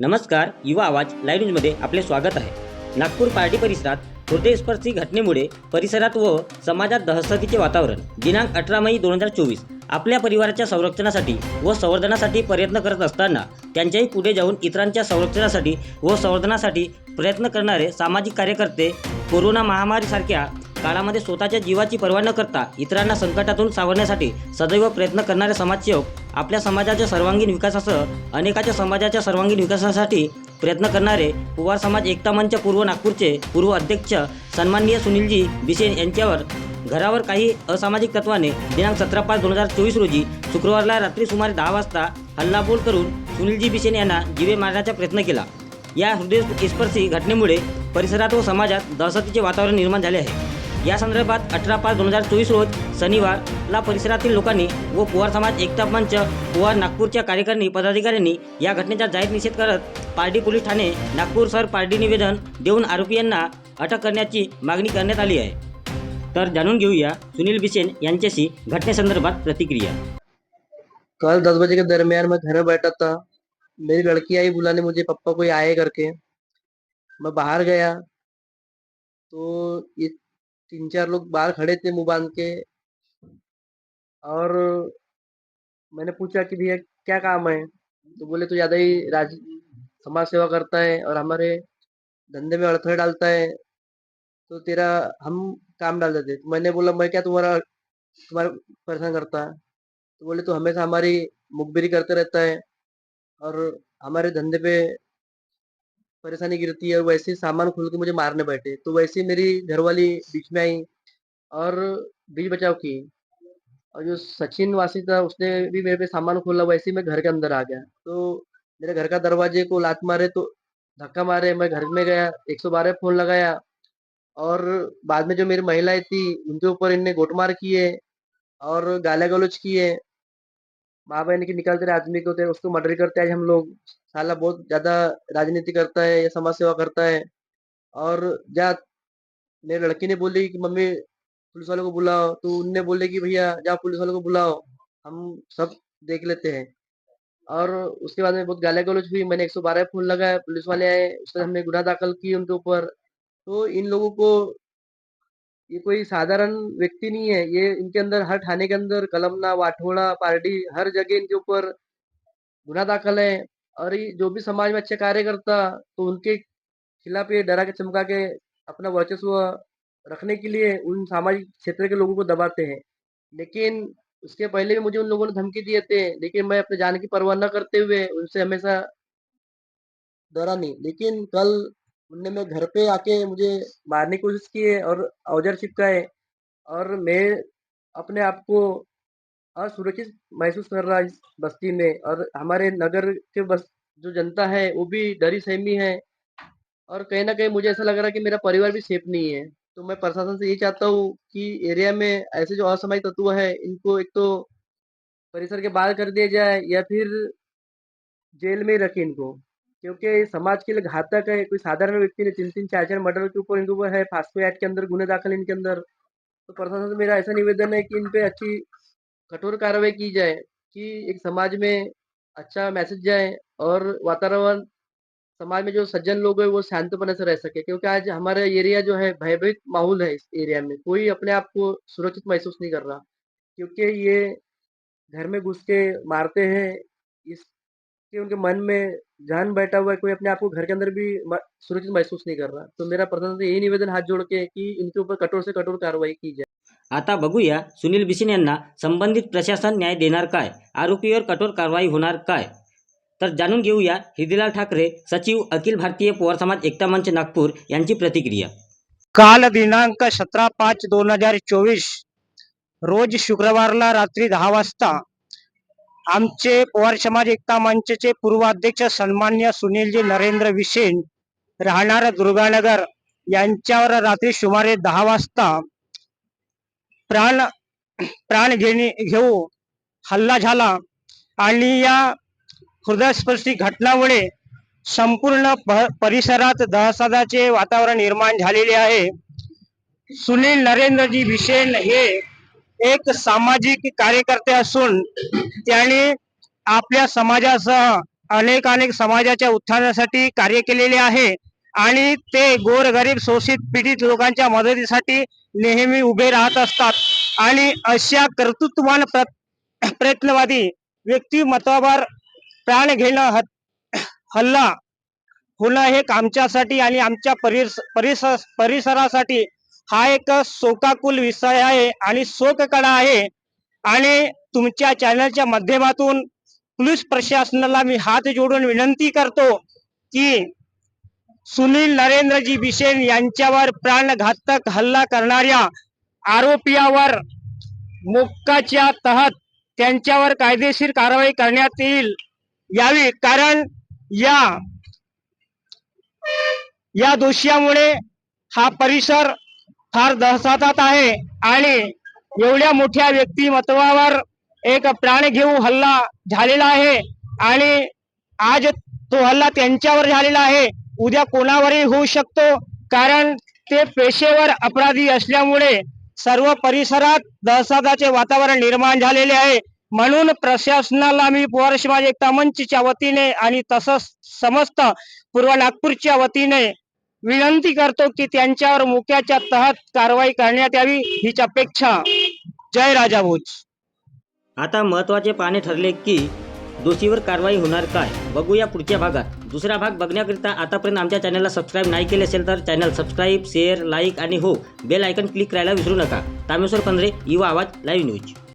नमस्कार युवा आवाज लाईव्ह न्यूजमध्ये आपले स्वागत आहे. नागपूर पार्टी परिसरात हृदयस्पर्शी घटनेमुळे परिसरात व समाजात दहशतीचे वातावरण. दिनांक अठरा मई दोन हजार चोवीस. आपल्या परिवाराच्या संरक्षणासाठी व संवर्धनासाठी प्रयत्न करत असताना त्यांच्याही पुढे जाऊन इतरांच्या संरक्षणासाठी व संवर्धनासाठी प्रयत्न करणारे सामाजिक कार्यकर्ते कोरोना महामारीसारख्या काळामध्ये स्वतःच्या जीवाची पर्वा न करता इतरांना संकटातून सावरण्यासाठी सदैव प्रयत्न करणारे समाजसेवक आपल्या समाजाच्या सर्वांगीण विकासासह अनेकाच्या समाजाच्या सर्वांगीण विकासासाठी प्रयत्न करणारे पुवार समाज एकता मंच पूर्व नागपूरचे पूर्व अध्यक्ष सन्माननीय सुनीलजी बिसेन यांच्यावर घरावर काही असामाजिक तत्वाने दिनांक सतरा पाच दोन हजार चोवीस रोजी शुक्रवारला रात्री सुमारे दहा वाजता हल्लाबोल करून सुनीलजी बिसेन यांना जीवे मारण्याचा प्रयत्न केला. या हृदयस्पर्शी घटनेमुळे परिसरात व समाजात दहशतीचे वातावरण निर्माण झाले आहे. या संदर्भात अठरा पाच दोन हजार चोवीस रोज शनिवारला परिसरातील लोकांनी व पुवार समाज एकता मंच पुवार नागपूरच्या कार्यकारिणी पदाधिकाऱ्यांनी या घटनेचा जाहीर निषेध करत पार्डी पोलीस ठाणे नागपूर सर पार्टी निवेदन देऊन आरोपींना अटक करण्याची मागणी करण्यात आली आहे. तर जाणून घेऊया सुनील बिसेन यांच्याशी घटनेसंदर्भात प्रतिक्रिया. कल दस बजे के दरमियान मैं घर बैठा था. मेरी लड़की आई बुलाने मुझे पप्पा कोई आए करके। मैं बाहर गया। तो ये तीन चार लोग बाहर खड़े थे मुँह बाँध के। और मैंने पूछा कि, भैया, क्या काम है? तो बोले तो ज़्यादा ही राज, समाज सेवा करता है और हमारे धंधे में अड़थड़े डालता है। तो तेरा हम काम डाल देते। तो मैंने बोला, मैं क्या तुम्हारा तुम्हारा परेशान करता? तो बोले तो हमेशा हमारी मुखबिरी करते रहता है और हमारे धंधे पे परेशानी गिरती है, वैसे सामान खोल के मुझे मारने बैठे तो वैसे मेरी घरवाली बीच में आई और बीच बचाव की और जो सचिन वासी था, उसने भी मेरे पे सामान खोला, वैसे मैं घर के अंदर आ गया। तो मेरे घर का दरवाजे को लात मारे तो धक्का मारे, मैं घर में गया 112 फ़ोन लगाया और बाद में जो मेरी महिलाएँ थी, उनके ऊपर इनने गोटमार किए और गाला गलौज किए। माँ बहन की निकालते रहे आदमी को थे उसको मर्डर करते आज हम लोग। साला बहुत ज़्यादा राजनीति करता है या समाज सेवा करता है। और जा, मेरी लड़की ने बोली कि, मम्मी, पुलिस वालों को बुलाओ। तो उनने बोले कि, भैया जा पुलिस वालों को बुलाओ। हम सब देख लेते हैं। और उसके बाद में बहुत गाली गलौज हुई। मैंने 112 फ़ोन लगाया, पुलिस वाले आए उसमें हमने गुना दाखिल की उनके ऊपर। तो इन लोगों को, ये कोई साधारण व्यक्ति नहीं है। ये इनके अंदर, हर थाने के अंदर कलमना वाठोड़ा पार्टी हर जगह इनके ऊपर गुना दाखिल है। और ये जो भी समाज में अच्छे कार्य करता तो उनके खिलाफ ये डरा के, चमका के अपना वर्चस्व रखने के लिए उन सामाजिक क्षेत्र के लोगों को दबाते हैं। लेकिन उसके पहले भी मुझे उन लोगों ने धमकी दिए थे, लेकिन मैं अपने जान की परवाह न करते हुए उनसे हमेशा डरा नहीं। लेकिन कल उनने मेरे घर पे आके मुझे मारने की कोशिश की है और औज़ार चिपकाए और मैं अपने आप को असुरक्षित महसूस कर रहा है इस बस्ती में। और हमारे नगर के बस जो जनता है, वो भी डरी सहमी है। और कहीं ना कहीं मुझे ऐसा लग रहा है कि मेरा परिवार भी सेफ़ नहीं है। तो मैं प्रशासन से ये चाहता हूँ कि एरिया में ऐसे जो असामाजिक तत्व है, इनको एक तो परिसर के बाहर कर दिया जाए या फिर जेल में ही रखें इनको। क्योंकि समाज के लिए घातक है। कोई साधारण व्यक्ति ने तीन तीन चार चार मर्डर के ऊपर इनके ऊपर है फास्को एक्ट के अंदर गुने दाखिल इनके अंदर। तो प्रशासन से मेरा ऐसा निवेदन है कि इन पे अच्छी कठोर कार्रवाई की जाए, कि एक समाज में अच्छा मैसेज जाए और वातावरण, समाज में जो सज्जन लोग हैं, वो शांतपने से रह सके। क्योंकि आज हमारा एरिया जो है, भयभीत माहौल है इस एरिया में। कोई अपने आप को सुरक्षित महसूस नहीं कर रहा। क्योंकि ये घर में घुस के मारते हैं, इसके उनके मन में जान बैठा हुआ है, कोई अपने आप को घर के अंदर भी सुरक्षित महसूस नहीं कर रहा। तो मेरा प्रशासन से यही निवेदन हाथ जोड़ के कि इनके ऊपर कठोर से कठोर कार्रवाई की जाए। आता बघूया सुनील बिसेन यांना संबंधित प्रशासन न्याय देणार काय? आरोपीवर कठोर कारवाई होणार काय? तर जाणून घेऊया हिदीलाल ठाकरे सचिव अखिल भारतीय पवार समाज एकता मंच नागपूर यांची प्रतिक्रिया. काल दिनांक सतरा पाच दोन हजार चोवीस रोज शुक्रवारला रात्री दहा वाजता आमचे पवार समाज एकता मंचचे पूर्व अध्यक्ष सन्मान्य सुनीलजी नरेंद्र विसेन राहणार दुर्गानगर. यांच्यावर रात्री सुमारे दहा वाजता प्राण प्राण घेणे घेऊ हल्ला झाला. आणि या हृदयस्पर्शी घटनामुळे संपूर्ण परिसरात दहशताचे वातावरण निर्माण झालेले आहे. सुनील नरेंद्रजी भिसेन हे एक सामाजिक कार्यकर्ते असून त्याने आपल्या समाजासह अनेक अनेक समाजाच्या उत्थानासाठी कार्य केलेले आहे. आणि ते गोरगरीब शोषित पीडित लोकांच्या मदतीसाठी नेहमी उभे राहत असतात. आणि अशा कर्तृत्ववान प्र- प्रयत्नवादी व्यक्तिमत्वावर प्राण घेणं हल्ला होणं हे आमच्यासाठी आणि आमच्या परिस परिसर परिसरासाठी हा एक शोकाकुल विषय आहे आणि शोक कडा आहे. आणि तुमच्या चॅनलच्या माध्यमातून पोलीस प्रशासनाला मी हात जोडून विनंती करतो की सुनील नरेंद्रजी बिशेन यांच्यावर प्राणघातक हल्ला करणाऱ्या आरोपीवर मोक्काच्या तहत त्यांच्यावर कायदेशीर कारवाई करण्यात येईल यावी. कारण या या दोषामुळे हा परिसर फार दहशतात आहे आणि एवढ्या मोठ्या व्यक्तिमत्वावर एक प्राण घेऊ हल्ला झालेला आहे आणि आज तो हल्ला त्यांच्यावर झालेला आहे. उद्या कोणावरही होऊ शकतो कारण ते पेशेवर अपराधी असल्यामुळे सर्व परिसरात दहशताचे वातावरण निर्माण झालेले आहे. म्हणून प्रशासनाला मी पवार समाज एकता मंचच्या वतीने आणि तसंच समस्त पूर्व नागपूरच्या वतीने विनंती करतो की त्यांच्यावर मुक्याच्या तहत कारवाई करण्यात यावी हीच अपेक्षा. जय राजा भोज. आता महत्त्वाचे पाने ठरले की दोषीवर कारवाई होणार काय? बघूया पुढच्या भागात. दुसरा भाग बघण्याकरिता आतापर्यंत आमच्या चॅनलला सबस्क्राईब नाही केले असेल तर चॅनल सबस्क्राईब शेअर लाईक आणि हो बेल आयकन क्लिक करायला विसरू नका. तामेश्वर पंधरे युवा आवाज लाईव्ह न्यूज